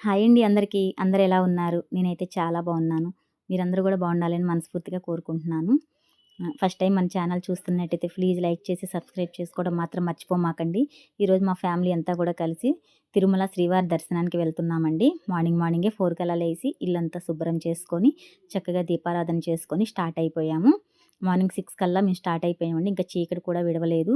Hi అండి అందరికీ. అందరు ఎలా ఉన్నారు? నేనైతే చాలా బాగున్నాను. మీరందరూ కూడా బాగుండాలని మనస్ఫూర్తిగా కోరుకుంటున్నాను. ఫస్ట్ టైం మన ఛానల్ చూస్తున్నట్టయితే ప్లీజ్ లైక్ చేసి సబ్స్క్రైబ్ చేసుకోవడం మాత్రం మర్చిపోమాకండి. ఈరోజు మా ఫ్యామిలీ అంతా కూడా కలిసి తిరుమల శ్రీవారి దర్శనానికి వెళ్తున్నామండి. మార్నింగ్ మార్నింగే ఫోర్ కల్లా లేసి ఇల్లంతా శుభ్రం చేసుకొని చక్కగా దీపారాధన చేసుకొని స్టార్ట్ అయిపోయాము. మార్నింగ్ సిక్స్ కల్లా మేము స్టార్ట్ అయిపోయామండి. ఇంకా చీకటి కూడా విడవలేదు.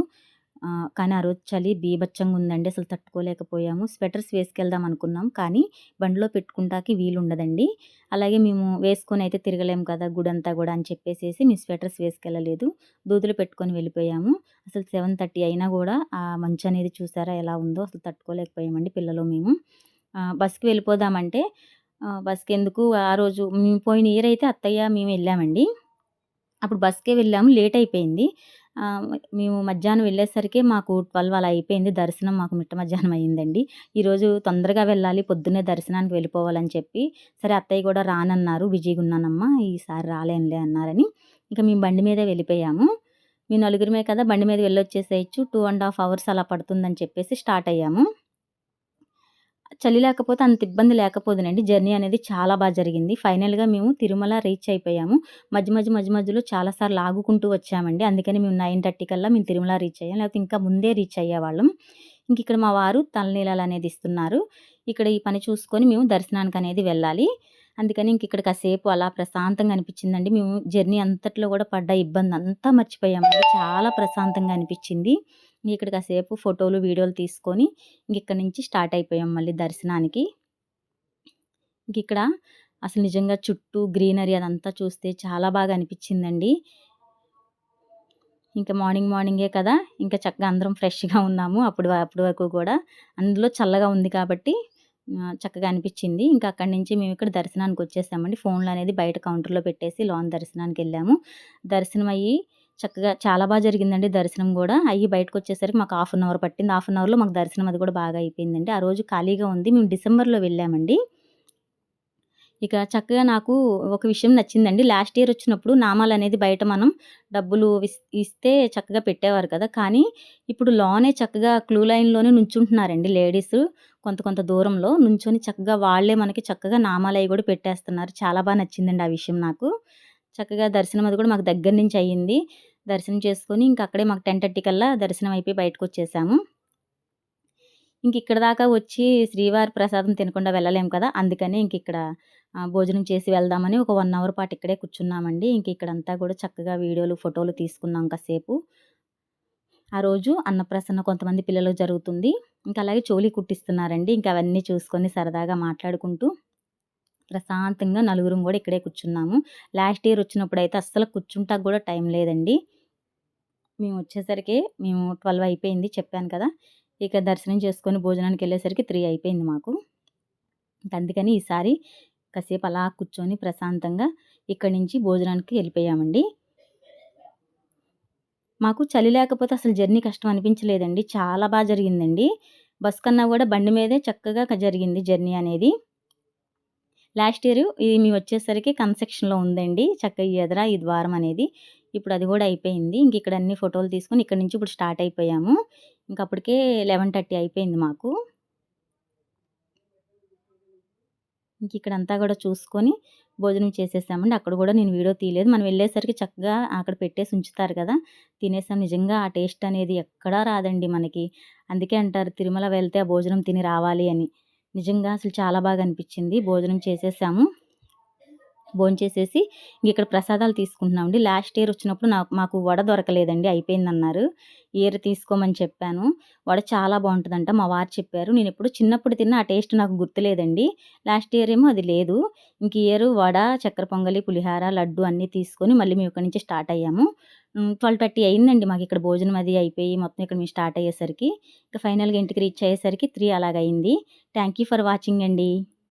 కానీ ఆ రోజు చలి బీభత్సంగా ఉందండి అసలు తట్టుకోలేకపోయాము. స్వెటర్స్ వేసుకెళ్దాం అనుకున్నాం కానీ బండిలో పెట్టుకుంటాకి వీలు ఉండదండి అలాగే మేము వేసుకొని అయితే తిరగలేము కదా గుడంతా కూడా అని చెప్పేసేసి మేము స్వెటర్స్ వేసుకెళ్ళలేదు. దూదులు పెట్టుకొని వెళ్ళిపోయాము. అసలు సెవెన్ థర్టీ అయినా కూడా ఆ మంచు అనేది చూసారా ఎలా ఉందో అసలు తట్టుకోలేకపోయామండి పిల్లలు మేము. బస్కి వెళ్ళిపోదామంటే బస్కి ఎందుకు ఆ రోజు మేము పోయిన ఇయర్ అయితే అత్తయ్య మేము వెళ్ళామండి. అప్పుడు బస్కే వెళ్ళాము. లేట్ అయిపోయింది మేము మధ్యాహ్నం వెళ్ళేసరికి మాకు ట్వెల్వ్ అలా అయిపోయింది. దర్శనం మాకు మిట్ట మధ్యాహ్నం అయ్యిందండి ఈరోజు తొందరగా వెళ్ళాలి పొద్దున్నే దర్శనానికి వెళ్ళిపోవాలని చెప్పి సరే అత్తయ్య కూడా రానన్నారు. బిజీగా ఉన్నానమ్మా ఈసారి రాలేనులే అన్నారని. ఇక మేము బండి మీదే వెళ్ళిపోయాము. మేము నలుగురిమే కదా బండి మీద వెళ్ళొచ్చేసేయచ్చు. టూ అండ్ హాఫ్ అవర్స్ అలా పడుతుందని చెప్పేసి స్టార్ట్ అయ్యాము. చలి లేకపోతే అంత ఇబ్బంది లేకపోదునండి. జర్నీ అనేది చాలా బాగా జరిగింది. ఫైనల్గా మేము తిరుమల రీచ్ అయిపోయాము. మధ్య మధ్య మధ్య మధ్యలో చాలాసార్లు ఆగుకుంటూ వచ్చామండి. అందుకని మేము నైన్ థర్టీ కల్లా మేము తిరుమల రీచ్ అయ్యాం. లేకపోతే ఇంకా ముందే రీచ్ అయ్యేవాళ్ళం. ఇంక ఇక్కడ మా వారు తలనీలాలు అనేది ఇస్తున్నారు. ఇక్కడ ఈ పని చూసుకొని మేము దర్శనానికి అనేది వెళ్ళాలి. అందుకని ఇంక ఇక్కడ కాసేపు అలా ప్రశాంతంగా అనిపించిందండి. మేము జర్నీ అంతట్లో కూడా పడ్డ ఇబ్బంది అంతా మర్చిపోయామండి. చాలా ప్రశాంతంగా అనిపించింది. ఇంక ఇక్కడ కాసేపు ఫోటోలు వీడియోలు తీసుకొని ఇంక ఇక్కడ నుంచి స్టార్ట్ అయిపోయాం మళ్ళీ దర్శనానికి. ఇంక ఇక్కడ అసలు నిజంగా చుట్టూ గ్రీనరీ అదంతా చూస్తే చాలా బాగా అనిపించిందండి. ఇంకా మార్నింగ్ మార్నింగే కదా ఇంకా చక్కగా అందరం ఫ్రెష్గా ఉన్నాము అప్పుడు అప్పటి వరకు కూడా. అందులో చల్లగా ఉంది కాబట్టి చక్కగా అనిపించింది. ఇంకా అక్కడి నుంచి మేము ఇక్కడ దర్శనానికి వచ్చేసామండి. ఫోన్లు అనేది బయట కౌంటర్లో పెట్టేసి లోన్ దర్శనానికి వెళ్ళాము. దర్శనం అయ్యి చక్కగా చాలా బాగా జరిగిందండి దర్శనం కూడా. అయ్యి బయటకు వచ్చేసరికి మాకు హాఫ్ అన్ అవర్ పట్టింది. హాఫ్ అన్ అవర్లో మాకు దర్శనం అది కూడా బాగా అయిపోయిందండి. ఆ రోజు ఖాళీగా ఉంది. మేము డిసెంబర్లో వెళ్ళామండి. ఇక చక్కగా నాకు ఒక విషయం నచ్చిందండి. లాస్ట్ ఇయర్ వచ్చినప్పుడు నామాలు అనేది బయట మనం డబ్బులు ఇస్తే చక్కగా పెట్టేవారు కదా. కానీ ఇప్పుడు లోనే చక్కగా క్లూ లైన్లోనే నుంచుంటున్నారండి లేడీస్ కొంత కొంత దూరంలో. నుంచొని చక్కగా వాళ్ళే మనకి చక్కగా నామాలు అవి కూడా పెట్టేస్తున్నారు. చాలా బాగా నచ్చిందండి ఆ విషయం నాకు. చక్కగా దర్శనం అది కూడా మాకు దగ్గర నుంచి అయ్యింది. దర్శనం చేసుకొని ఇంక అక్కడే మాకు టెన్ థర్టీ కల్లా దర్శనం అయిపోయి బయటకు వచ్చేసాము ఇంక ఇక్కడ దాకా వచ్చి శ్రీవారి ప్రసాదం తినకుండా వెళ్ళలేము కదా అందుకని ఇంక ఇక్కడ భోజనం చేసి వెళ్దామని ఒక వన్ అవర్ పాటు ఇక్కడే కూర్చున్నామండి. ఇంక ఇక్కడంతా కూడా చక్కగా వీడియోలు ఫోటోలు తీసుకున్నాం కాసేపు. ఆ రోజు అన్నప్రసన్న కొంతమంది పిల్లలు జరుగుతుంది. ఇంకా అలాగే చోలీ కుట్టిస్తున్నారండి. ఇంకా అవన్నీ చూసుకొని సరదాగా మాట్లాడుకుంటూ ప్రశాంతంగా నలుగురం కూడా ఇక్కడే కూర్చున్నాము. లాస్ట్ ఇయర్ వచ్చినప్పుడు అయితే అస్సలు కూర్చుంటాకు కూడా టైం లేదండి. మేము వచ్చేసరికి మేము ట్వెల్వ్ అయిపోయింది చెప్పాను కదా. ఇక దర్శనం చేసుకొని భోజనానికి వెళ్ళేసరికి త్రీ అయిపోయింది మాకు. అందుకని ఈసారి కాసేపు అలా కూర్చొని ప్రశాంతంగా ఇక్కడి నుంచి భోజనానికి వెళ్ళిపోయామండి. మాకు చలి లేకపోతే అసలు జర్నీ కష్టం అనిపించలేదండి. చాలా బాగా జరిగిందండి. బస్ కన్నా కూడా బండి మీదే చక్కగా జరిగింది జర్నీ అనేది. లాస్ట్ ఇయర్ ఇది మేము వచ్చేసరికి కన్స్ట్రక్షన్లో ఉందండి. చక్క ఈ ఎదుర ఈ ద్వారం అనేది. ఇప్పుడు అది కూడా అయిపోయింది. ఇంక ఇక్కడ అన్ని ఫోటోలు తీసుకొని ఇక్కడ నుంచి ఇప్పుడు స్టార్ట్ అయిపోయాము. ఇంక అప్పటికే లెవెన్ థర్టీ అయిపోయింది మాకు. ఇంక ఇక్కడంతా కూడా చూసుకొని భోజనం చేసేసామండి. అక్కడ కూడా నేను వీడియో తీయలేదు. మనం వెళ్ళేసరికి చక్కగా అక్కడ పెట్టేసి ఉంచుతారు కదా. తినేసాం. నిజంగా ఆ టేస్ట్ అనేది ఎక్కడా రాదండి మనకి. అందుకే అంటారు తిరుమల వెళ్తే ఆ భోజనం తిని రావాలి అని. నిజంగా అసలు చాలా బాగా అనిపించింది భోజనం చేసేసాము. భోజనం చేసేసి ఇక్కడ ప్రసాదాలు తీసుకుంటున్నామండి లాస్ట్ ఇయర్ వచ్చినప్పుడు నాకు మాకు వడ దొరకలేదండి. అయిపోయిందన్నారు. ఇయర్ తీసుకోమని చెప్పాను. వడ చాలా బాగుంటుందంట. మా వారు చెప్పారు. నేను ఎప్పుడు చిన్నప్పుడు తిన్న ఆ టేస్ట్ నాకు గుర్తులేదండి. లాస్ట్ ఇయర్ ఏమో అది లేదు. ఇంక ఇయర్ వడ చక్కెర పొంగలి పులిహార లడ్డు అన్నీ తీసుకొని మళ్ళీ మేము ఇక్కడి నుంచి స్టార్ట్ అయ్యాము. ట్వెల్వ్ థర్టీ అయిందండి మాకు ఇక్కడ భోజనం అది అయిపోయి మొత్తం ఇక్కడ మేము స్టార్ట్ అయ్యేసరికి. ఇక ఫైనల్గా ఇంటికి రీచ్ అయ్యేసరికి త్రీ అలాగ అయింది థ్యాంక్ యూ ఫర్ వాచింగ్ అండి.